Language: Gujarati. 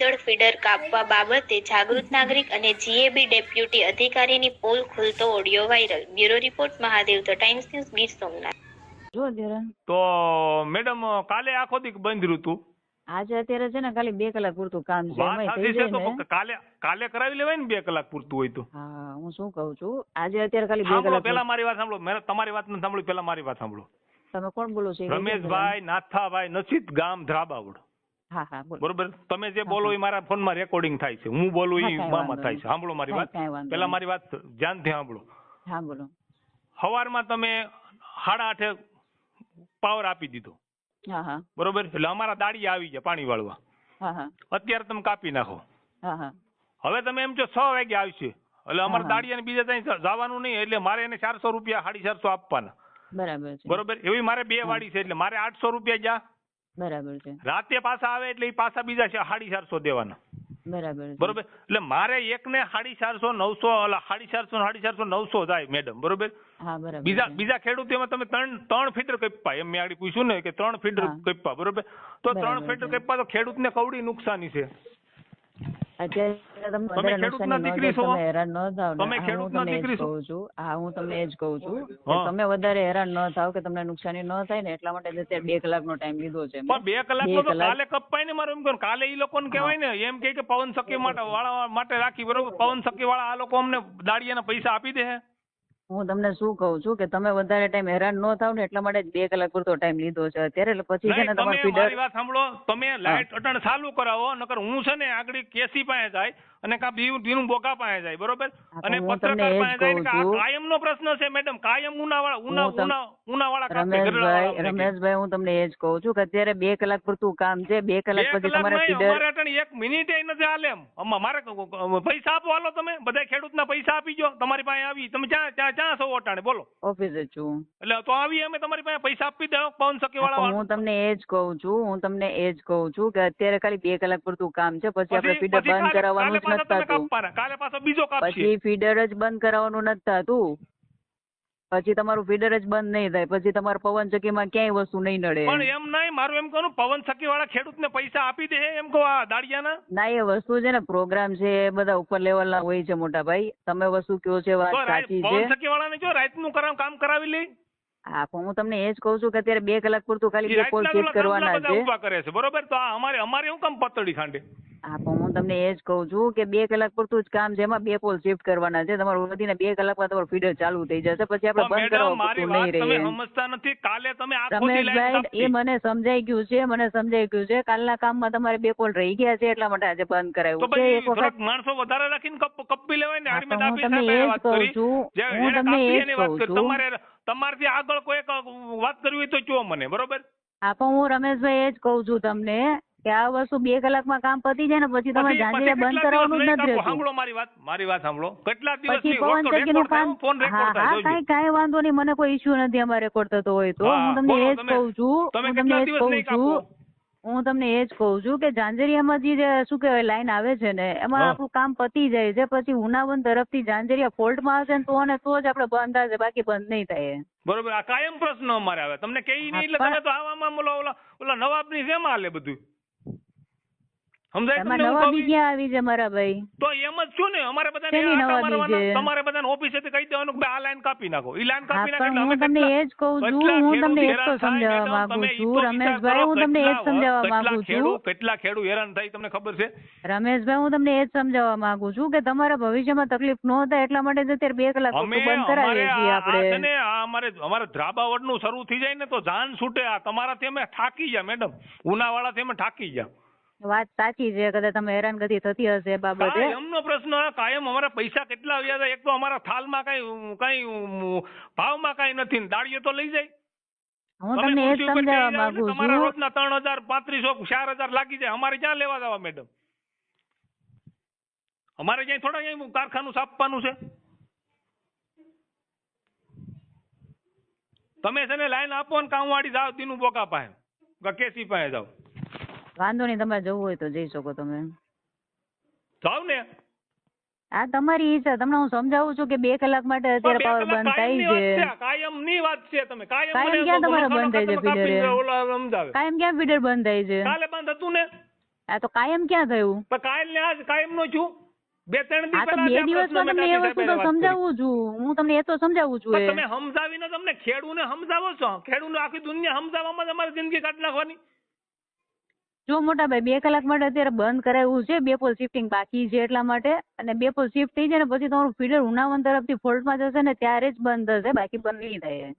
દળ ફીડર કાપવા બાબતે જાગૃત નાગરિક અને જીએબી ડેપ્યુટી અધિકારીની પોલ ખુલતો audio viral. Bureau report Mahadev the Times News Gir Somnath. જો તો મેડમ કાલે આખો દી બંધ રહ્યું આજે અત્યારે છે ને ખાલી બે કલાક પૂરતું કામ છે કાલે કાલે કરાવી લેવાય ને બે કલાક પૂરતું હોય તો? હા હું શું કહું છું? આજે અત્યારે ખાલી બે કલાક પેલા મારી વાત સાંભળો. મેં તમારી વાત ન સાંભળી પેલા મારી વાત સાંભળો. તમે કોણ બોલો છો? રમેશભાઈ નાથાભાઈ નસીત ગામ ધ્રાબાવડ. હા હા બરોબર? તમે જે બોલો એ મારા ફોનમાં રેકોર્ડિંગ થાય છે. હું બોલું એ મામાં થાય છે. સાંભળો મારી વાત. પેલા મારી વાત ધ્યાનથી સાંભળો. હા બોલો. સવારમાં તમે સાડા આઠે પાવર આપી દીધો. હા હા. બરોબર? એટલે અમારા દાડી આવી ગયા પાણી વાળવા. હા હા. અત્યારે તમે કાપી નાખો. હા હા. હવે તમે એમ છો છ વાગે આવશે. એટલે અમારે દાડી દાડિયાને બીજા ત્યાં જવાનું નહીં એટલે મારે એને ચારસો રૂપિયા સાડી ચારસો આપવાના. બરાબર બરોબર? એવી મારે બે વાડી છે એટલે મારે આઠસો રૂપિયા જા બરાબર છે. રાતે પાછા આવે એટલે એ પાછા બીજા છે સાડી ચારસો દેવાના. બરાબર બરોબર? એટલે મારે એકને સાડી ચારસો નવસો સાડી ચારસો સાડી ચારસો નવસો જાય મેડમ. બરોબર? બીજા બીજા ખેડૂત એમાં તમે ત્રણ ત્રણ ફીટર કપ્પા એમ મેં આગળ પૂછ્યું ને કે ત્રણ ફીટર. કપ્પા બરોબર? તો ત્રણ ફીટર. કપ્પા તો ખેડૂતને કવડી નુકસાની છે. હેરાન ન થાવ ને. હું તમને એ જ કહું છું. હા હું તમને એ જ કહું છું તમે વધારે હેરાન ન થાવ કે તમને નુકસાની ન થાય ને એટલા માટે અત્યારે બે કલાકનો ટાઈમ લીધો છે પણ બે કલાક તો કાલે કપાય ને મારું એમ કહું કાલે એ લોકોને કહેવાય ને એમ કે પવન સખી માટે વાળા માટે રાખી બરોબર? પવન સખી વાળા આ લોકો અમને દાડિયાના પૈસા આપી દે હે તમને શું કહું છું કે તમે વધારે ટાઈમ હેરાન ન થાવ ને એટલા માટે બે કલાક પૂરતો ટાઈમ લીધો છે. અત્યારે એટલે પછી છે ને તમારું તમે ફીડર વાત સાંભળો. તમે લાઈટ અટણ ચાલુ કરાવો નકર હું છે ને આગળ કેસી પાસે જાય અને કા બીનું બોકા પાસે જાય બરોબર? અને પત્રકાર પાસે જાય કે આ. કાયમનો પ્રશ્ન છે મેડમ. કાયમ ઉનાવાળા ઉના ઉના ઉનાવાળા રમેશભાઈ. રમેશભાઈ હું તમને એ જ કહું છું કે અત્યારે બે કલાક પૂરતું કામ છે બે કલાક પછી તમારે અમારે અટણ એક મિનિટે નથી હાલે એમ. મારે પૈસા આપો હાલો તમે. બધા ખેડૂતના પૈસા આપી જો તમારી પાસે આવી. તમે ક્યાં ક્યાં ક્યાં છો ઓટાણે બોલો. ઓફિસે છું. એટલે તો આવી અમે તમારી પાસે પૈસા આપી દો પવન સકી વાળા હું તમને એ જ કહું છું હું તમને એ જ કહું છું કે અત્યારે ખાલી બે કલાક પૂરતું કામ છે પછી આપણે પછી બંધ કરાવવાનું પાછા તમે કાપવાના. કાલે પાછો બીજો કાપશે. પછી ફીડર જ બંધ કરાવવાનું નથી થતું. પછી તમારું ફીડર જ બંધ નહીં થાય. પછી તમારે પવન ચક્કીમાં ક્યાંય વસ્તુ નહીં નડે. પણ એમ નહીં મારું એમ કહું પવન ચક્કી વાળા ખેડૂતને પૈસા આપી દે એમ કહો આ દાડિયાના. ના એ વસ્તુ છે ને પ્રોગ્રામ છે એ બધા ઉપર લેવલના હોય છે મોટા ભાઈ. તમે વસ્તુ કયો છે વાત સાચી છે. પવન સખી વાળાને જો રાતનું કરાવ કામ કરાવી લે. હા પણ હું તમને એ જ કહું છું કે અત્યારે બે કલાક પૂરતું ખાલી બે કોલ ચેક કરવાના છે. કરે છે બરોબર? તો આ અમારે અમારે શું કામ પતળી ખાંડે? હા પણ હું તમને એ જ કહું છું કે બે કલાક પૂરતું જ કામ છે એમાં બે પોલ શિફ્ટ કરવાના છે. તમારું વધીને બે કલાકમાં તમારું ફીડર ચાલુ થઈ જશે પછી આપણે બંધ કરવા પૂરતું નહીં તમે રહે સમજતા નથી. કાલે તમે રમેશભાઈ એ મને સમજાઈ ગયું છે મને સમજાઈ ગયું છે. કાલના કામમાં તમારે બે પોલ રહી ગયા છે એટલા માટે આજે બંધ કરાવ્યું છે. એક વખત માણસો વધારે રાખીને કપ લેવાય ને આડમે તમને એ જ વાત કરી. છું. જે હું તમને એ જ કહું છું. તમારે તમારથી આગળ કોઈ વાત કરવી હોય તો કયો મને બરોબર? હા પણ હું રમેશભાઈ એ જ કહું છું તમને કે આ વસ્તુ બે કલાકમાં કામ પતી જાય ને પછી તમે ઝાંઝરિયા બંધ કરવાનું જ નથી સાંભળો મારી વાત મારી વાત સાંભળો. કેટલા દિવસ પછી પવન ચક્કીનું કામ હા હા કાંઈ કાંઈ વાંધો નહીં મને કોઈ ઇશ્યુ નથી અમારે રેકોર્ડ થતો હોય તો. હું તમને એ જ કહું છું હું તમને એ જ કહું છું હું તમને એ જ કહું છું કે ઝાંઝરિયામાં જે શું કહેવાય લાઈન આવે છે ને એમાં આપણું કામ પતી જાય છે. પછી ઉનાવન તરફથી ઝાંઝરિયા ફોલ્ટમાં હશે ને તો અને તો જ આપણે બંધ થશે બાકી બંધ નહીં થાય બરોબર આ કાયમ પ્રશ્ન અમારે આવે. તમને કહી નહીં એટલે તમે તો આવામાં ઓલા ઓલા નવાબની જેમ હાલે બધું? સમજાય તમને નવા બી ક્યાં આવી છે મારા ભાઈ. તો એમ જ છું ને અમારે બધાને શેની આટા નવાબી મારવાના, છે? તમારે બધાને ઓફિસેથી કહી દેવાનું કે આ લાઈન કાપી નાખો. ઈ લાઈન કાપી નાખે હું તમને એ જ કહું છું હું તમને એ જ તો સમજાવવા માંગુ છું તમે ઈ તો રમેશભાઈ હું તમને એ જ સમજાવવા માંગુ છું. કેટલા ખેડૂત હેરાન થાય તમને ખબર છે? રમેશભાઈ હું તમને એ જ સમજાવવા માંગુ છું કે તમારા ભવિષ્યમાં તકલીફ ન થાય એટલા માટે જ અત્યારે બે કલાક બંધ અમારે કરાવીએ છીએ આ- આ આપણે આ અમારે અમારે ધ્રાબાવડનું શરૂ થઈ જાય ને તો જાન છૂટે આ. તમારાથી અમે થાકી ગયા મેડમ. ઉનાવાળાથી અમે થાકી ગયા. વાત સાચી છે કદાચ તમે હેરાનગતિ થતી હશે એ બાબતે. એમનો પ્રશ્ન કાયમ અમારા પૈસા કેટલા આવ્યા હતા? એક તો અમારા થાલમાં કઈ કઈ ભાવમાં કઈ નથી ને તો લઈ જાય. હું તમને એ સમજાવવા માંગુ છું. તમારા રોજના ત્રણ હજાર પાંત્રીસો ચાર હજાર લાગી જાય. અમારે ક્યાં લેવા જવા મેડમ અમારે ક્યાંય થોડા ક્યાંય કારખાનું સાપવાનું છે. તમે છે ને લાઈન આપો ને કામવાળી જાઓ તીનું બોકા પાસે. કે કેસી પાસે જાઓ. વાંધો નહીં તમારે જવું હોય તો જઈ શકો તમે. જાવ ને. આ તમારી ઈચ્છા તમને હું સમજાવું છું કે બે કલાક માટે અત્યારે પાવર બંધ થાય છે. કાયમની વાત છે તમે. કાયમ કાયમ ક્યાં તમારે બંધ થાય છે ફીડરે? કાયમ ક્યાં ફીડર બંધ થાય છે? કાલે બંધ હતું ને. આ તો કાયમ ક્યાં થયું? પણ કાયમ ને આજ કાયમ નો છું. બે ત્રણ દિવસ પહેલા બે દિવસ મેં તમને એ વસ્તુ તો. સમજાવું છું. હું તમને એ તો સમજાવું છું. તમે સમજાવીને તમને ખેડૂને સમજાવો છો. ખેડૂને આખી દુનિયા સમજાવવામાં તમારી જિંદગી કાઢ નાખવાની. જો મોટા ભાઈ બે કલાક માટે અત્યારે બંધ કરાવ્યું છે, બે પોલ શિફ્ટિંગ બાકી છે એટલા માટે, અને બે પોલ શિફ્ટ થઈ જાય ને પછી તમારું ફીડર ઉનાવન તરફથી ફોલ્ટમાં જશે ને ત્યારે જ બંધ થશે, બાકી બંધ નહીં થાય.